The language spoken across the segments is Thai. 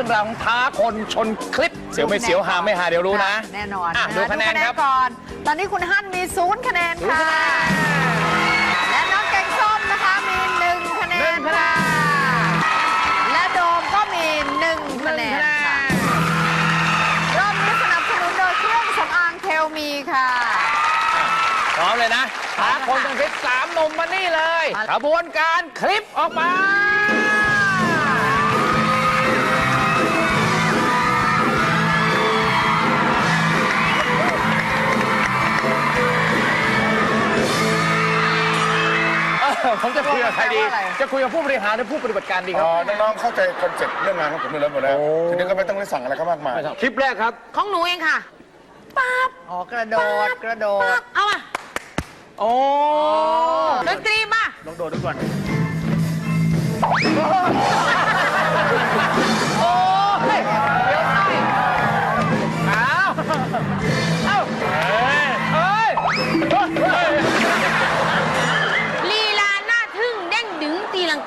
ยวกับเรื่องราวของท้าคนชนคลิป เสียวไม่เสียวหาไม่หาเดี๋ยวรู้นะ แน่นอนอะนะดูคะแนนครับ ก่อน ตอนนี้คุณฮั่นมีศูนย์คะแนนค่ะ และน้องแกงส้มนะคะมีหนึ่งคะแนหนึ่นงคะแนค่ะนและโดมก็มีหนึ่งคะแนนค่ะรอบนี้สนับสนุนโดยเครื่องสำอางเทลมีค่ะ พร้อมเลยนะท้าคนชนคลิปสามหนุ่มมานี่เลยมาขบวนการคลิปออกมา ผมจะคุยกับใครดีแปลว่าอะไรจะคุยกับผู้บริหารหรือผู้ปฏิบัติการดีคอ๋รัอบน้องๆเข้าใจคอนเซ็ปต์เรื่องงานของผมอยู่แล้วหมดแล้วทีนี้ก็ไม่ต้องไปสั่งอะไรเขามากมาย คลิปแรกครับ ของหนูเองค่ะปั๊บอ๋อกระโดดกระโดปั๊ดบเอามาโอ้ ดนตรีมาลองโดดดูก่อน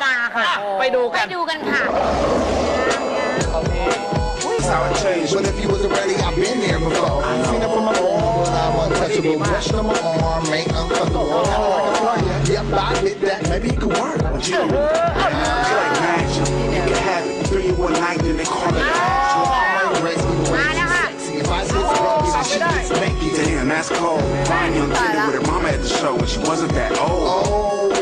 กาค่ะ อ่ะไปดู ไป กัน ดูกันค่ะ But if you was ready, I've been there before. Seen it from my phone, but I wasn't touchable. Brushing on my arm, ain't uncomfortable. Kinda like a player. Yep, I admit that. Maybe it could work. But you, you like magic. You can have it three in one night, then they call it I'm race me the way Ah, she's nah. sexy. If I sit wrong, then she gets spanky. Damn, that's cold. Fine young kid with her mama at the show when she wasn't that old. Oh,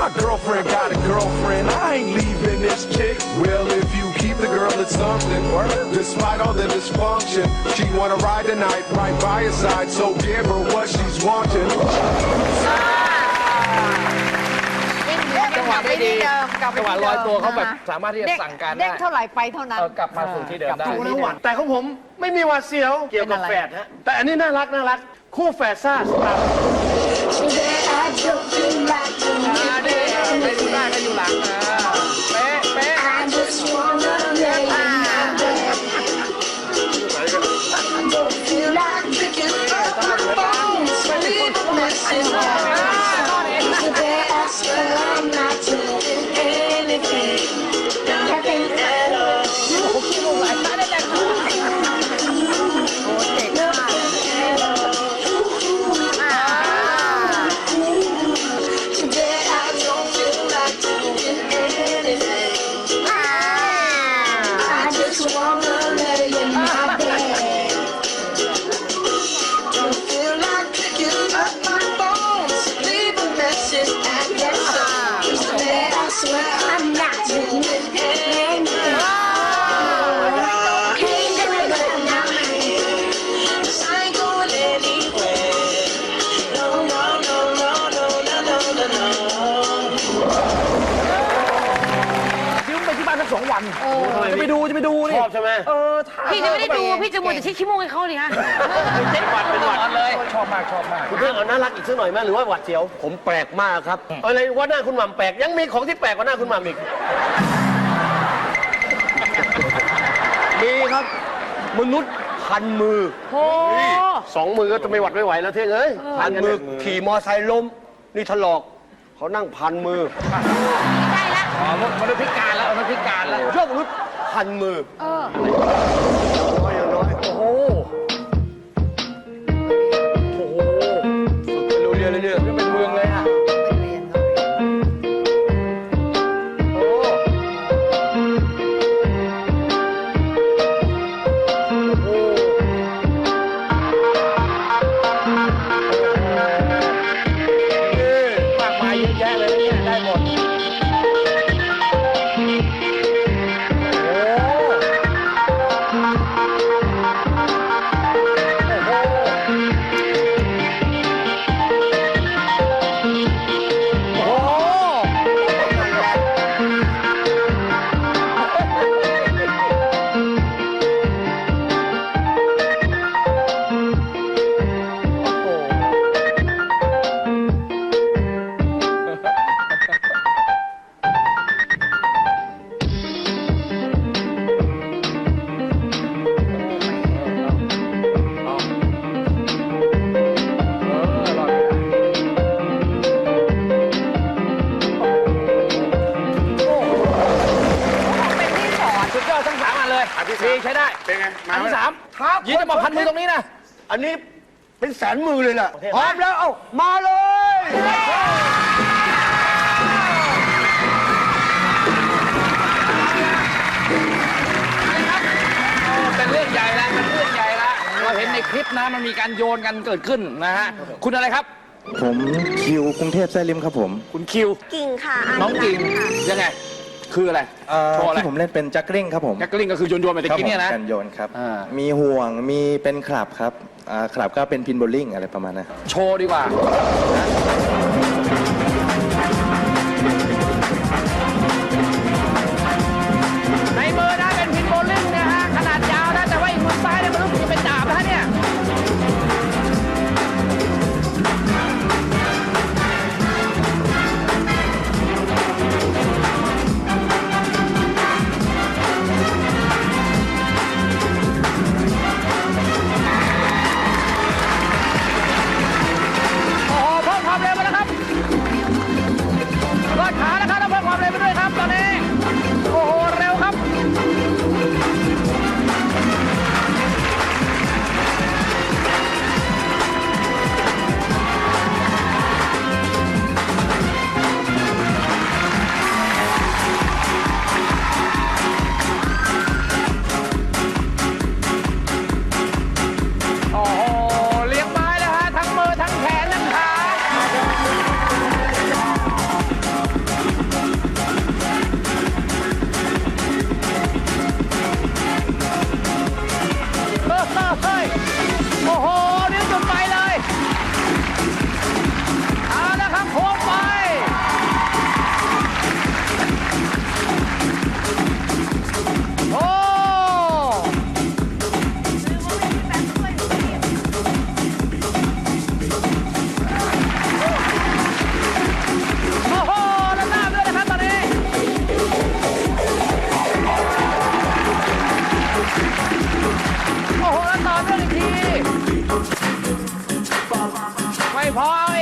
my girlfriend got a girlfriend. I ain't leaving this chick. Well, if you keep the girl, it's something. Despite all the dysfunction, she wanna ride the night right by your side. So give her what she's wanting. จังหวะได้ดีจังหวะลอยตัวเขาแบบสามารถที่จะสั่งการได้เด้งเท่าไหร่ไปเท่านั้นกลับมาสู่ที่เดิมได้กลับสู่ที่เดิมแต่ของผมไม่มีวาเสียวเกี่ยวกับแฝดฮะแต่อันนี้น่ารักน่ารักคู่แฝดซ่าสตาร์ like you, like me. ไปดูจะไปดูนี่ชอบใช่ไหมเออถ่ายพี่จะไม่ได้ดู พี่จะมัวแต่ชิดขี้มูกให้เขาเลยฮะเป็นหวัดเป็นหวัดเลย ชอบมากชอบมาก คุณเพื่อนเอาน่ารักอีกสักหน่อยไหมหรือว่าหวัดเสียว ผมแปลกมากครับอะไรว่าหน้าคุณหม่ำแปลก ยังมีของที่แปลกกว่าหน้าคุณหม่ำอีก มีครับ มนุษย์พันมือโอ้สองมือก็จะไม่หวัดไม่ไหวแล้วเท่งเอ้ยพันมือขี่มอไซค์ล้ม นี่ถลอกเขานั่งพันมือ ใช่ละ อ๋อมนุษย์พิการแล้วมนุษย์พิการแล้วชอบมนุษย์ พันมือ เออ ครับยี่จะมาพันมือตรงนี้นะ อันนี้เป็นแสนมือเลยล่ะพร้อมแล้วเอ้ามาเลย เป็นเรื่องใหญ่แล้วเป็นเรื่องใหญ่แล้วเราเห็นในคลิปนะมันมีการโยนกันเกิดขึ้นนะฮะ คุณอะไรครับ ผมคิวกรุงเทพแซ่ลิมครับผม คุณคิว กิ่งค่ะาน้องกิ่งค่ะ ยังไง คืออะไรเอ่อโชว์อะไร ที่ผมเล่นเป็นจักริงครับผมแจ็คเกอลิงก็คือโยนโยนๆไปตะครับกี้ผมเนี่ยนะการโยนครับ อ่า มีห่วงมีเป็นคลับครับอ่าคลับก็เป็นพินโบลิ่งอะไรประมาณนั้นครับโชว์ดีกว่าใน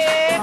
พ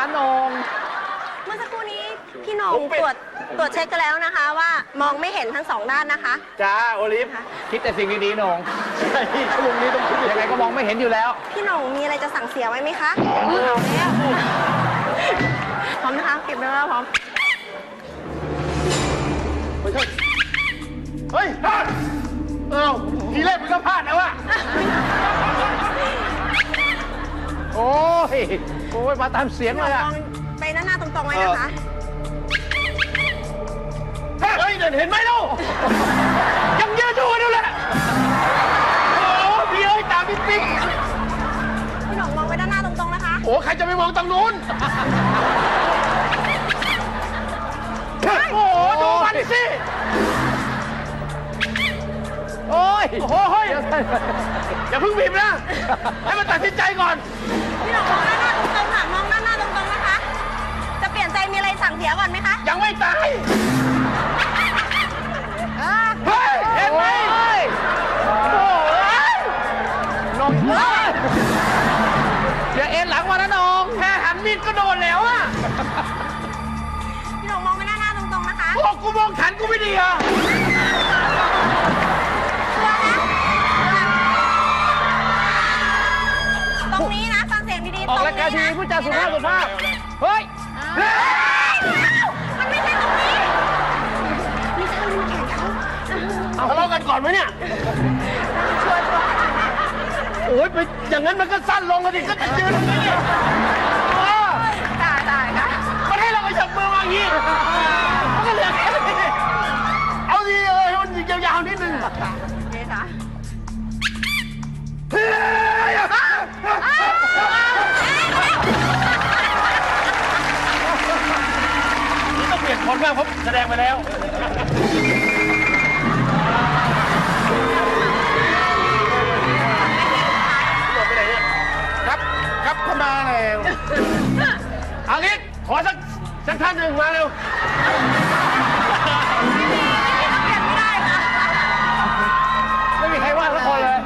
อาโหนงเมื่อสักครู่นี้พี่หน้องตรวจตรวจเช็คกันแล้วนะคะ ว่ามองไม่เห็นทั้งสองด้านนะคะ จ้าโอลิฟคิดแต่สิ่งดีๆโหนงใช่ชั่วโมงนี้ต้องคิดยังไงก็มองไม่เห็นอยู่แล้ว พี่หน้องมีอะไรจะสั่งเสียไว้ไหมคะเอาแล้วพร้อมนะคะเก็บไว้แล้วพร้อมเฮ้ยพลาดเอ้าทีแรกมันก็พลาดแล้วอะโอ้ย โอ้ยมาตามเสียงพี่หเลน้องยอะมองไปด้านหน้าตรงๆไว้นะคะ เฮ้ยเดินเห็นไหมลูกยังยืนดูนั่นแหละโอ้พี่เอ้ยตามปิ๊งปิ๊งพี่หน้องมองไปด้านหน้าตรงๆนะคะ โอ้ใครจะไปมองตรงนู้นโอ้โหดูมันสิโอ้ยโอ้โหเฮ้ยอย่าเพิ่งบีบนะ ให้มันตัดสินใจก่อน พี่หน้องมองด้าน เปลี่ยนใจมีอะไรสั่งเสียก่อนไหมคะยังไม่ตายอะเฮ้ย เห็นไหมโอ้ยนงเอ้ยอย่าเอ็นหลังมานะนงแค่หันมีดก็โดนแล้วอะพี่หนงมองไปหน้าหน้าตรงๆนะคะโอ้กูมองขันกูไม่ดีเหรอะตรงนี้นะฟังเสียงดีๆออกรายการทีวีพูดจาสุภาพสุภาพ เฮ้ยมัน เอาทะเลาะกันก่อนไหมเนี่ยโอ้ยไปอย่างนั้นมันก็สั้นลงกันดิก็จะยืนตรงนี้เนี่ยเออตายตายค่ะมันให้เราไปจับมือมาอย่างนี้มันก็เหลือแค่นี้เอาดีเออให้มันยาวๆนิดนึงนี่ค่ะเฮ้ยนี่ต้องเปลี่ยนคนบ้างเพราะแสดงไปแล้ว อสักสักท่านหนึ่งมาเร็วไม่มีใครว่าสักคนเลย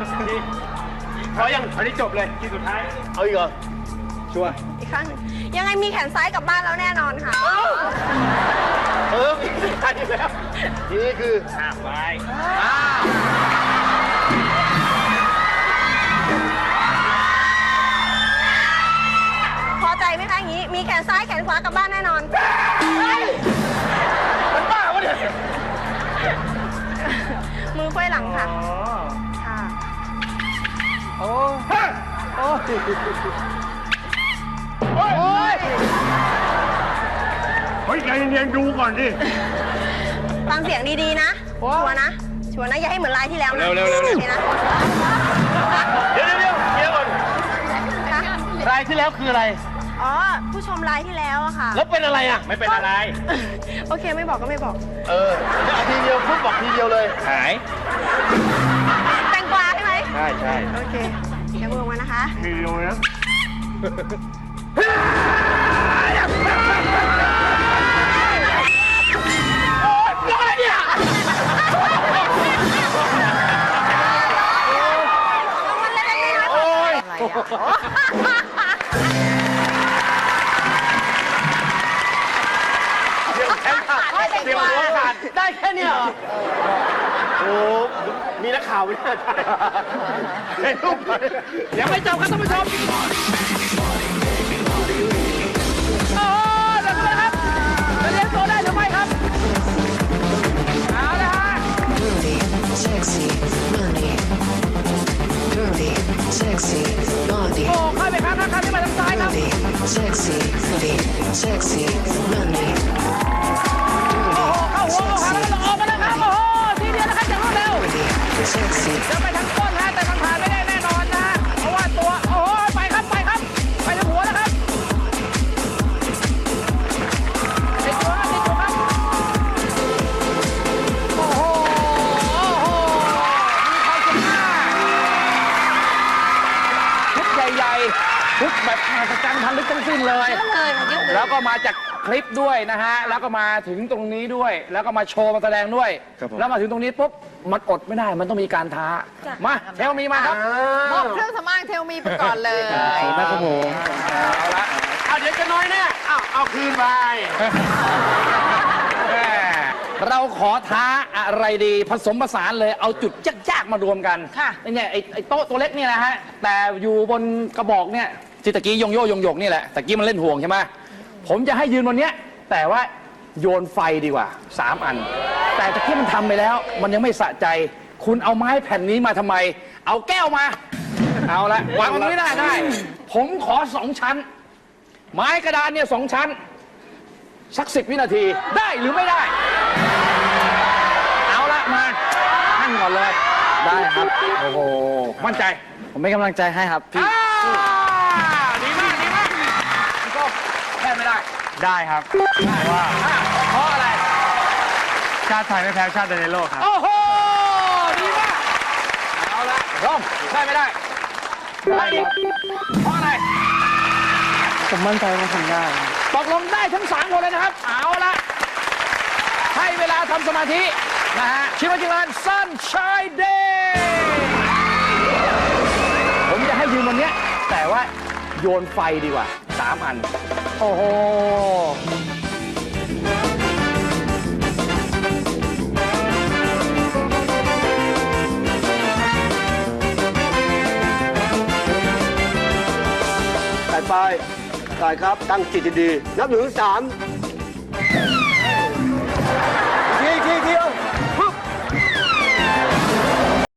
ขอยังอันนี้จบเลยที่สุดท้าย เอาอีกเหรอชัวร์อีกครั้งหนึ่งยังไงมีแขนซ้ายกลับบ้านแล้วแน่นอนค่ะ เออมีท่านอยู่แล้วทีนี้คือ ห้าไม้อ้าว ไหมคะอย่างนี้ มีแขนซ้ายแขนขวากลับบ้านแน่นอน มันบ้าวะเนี่ยมือไขว้หลังค่ะค่ะ โอ้โอ้โอ้ยเฮ้ยใจเย็นๆดูก่อนดิ ฟังเสียงดีๆนะ ชัวร์นะ ชัวร์นะ อย่าให้เหมือนลายที่แล้วนะเร็วเร็วเร็วเร็วโอคนะเดี๋ยวเดี๋ยวเดี๋ยวเดี๋ยวก่อนคะรายที่แล้วคืออะไร อ๋อ ผู้ชมลายที่แล้วอะค่ะ แล้วเป็นอะไรอะ ไม่เป็นอะไร โอเคไม่บอกก็ไม่บอก เออเดี๋ยวเอาทีเดียวพูดบอกทีเดียวเลยหายแตงกวาใช่ไหม ใช่ใช่โอเค เดี๋ยวมือออกมานะคะ ทีเดียวนะโอ๊ย แขนขาดเดี๋ยวหัวขาดได้แค่เนี้ยเหรอโอ้มีนักข่าวไม่น่าใช่เห็นรูปเลยยังไม่จบครับท่านผู้ชมโอ้เดี๋ยวกันนะครับจะเลี้ยงตัวได้หรือไม่ครับเอาละฮะ Dirty, sexy, money. Dirty, sexy, body. โอ้ค่อยไปครับครับที่มาทางซ้ายครับ Dirty, sexy, dirty, sexy, money. พันลึกทั้งสิ้นเลยเลยมันยึดเลยแล้วก็มาจากคลิปด้วยนะฮะ แล้วก็มาถึงตรงนี้ด้วย แล้วก็มาโชว์มาแสดงด้วย ครับผม แล้วมาถึงตรงนี้ปุ๊บ มันอดไม่ได้ มันต้องมีการท้า มาเทลมีมาครับ มอบเครื่องสำอางเทลมีไปก่อนเลยขอบคุณนะครับผมเอาละเอาเดี๋ยวจะน้อยแน่เอาเอาคืนไปแหมเราขอท้าอะไรดีผสมผสานเลยเอาจุดยากๆมารวมกันค่ะ เนี่ยไอ้ไอ้โต๊ะตัวเล็กเนี่ยนะฮะ แต่อยู่บนกระบอกเนี่ย ที่ตะกี้ยงโยยงโยกนี่แหละตะกี้มันเล่นห่วงใช่ไหมผมจะให้ยืนบนเนี้ยแต่ว่าโยนไฟดีกว่าสามอัน แต่ตะกี้มันทำไปแล้ว มันยังไม่สะใจ คุณเอาไม้แผ่นนี้มาทำไม เอาแก้วมา เอาละวางตรงนี้ได้ได้ ผมขอสองชั้น ไม้กระดานเนี่ยสองชั้น สักสิบวินาทีได้หรือไม่ได้ เอาละมานั่งก่อนเลย ได้ครับ โอ้โห มั่นใจ ผมเป็นกำลังใจให้ครับพี่อ่าดีมาก ดีมากพี่โก้แพ้ ไม่ได้ได้ครับว่าเพราะอะไร ชาติไทยไม่แพ้ชาติใดในโลกครับ โอ้โห ดีมาก เอาละร่มได้ไม่ได้ได้อีกเพราะอะไร ผมมั่นใจว่าทำได้ ตกลงได้ทั้งสามคนเลยนะครับ เอาละให้เวลาทำสมาธิ นะฮะ ชิวจิรัน Sunshine Day ผมจะให้ยืมวันเนี้ยแต่ว่าโยนไฟดีกว่า3อัน โอ้โหสายไปสายครับ ตั้งจิตดีๆนับถึงสาม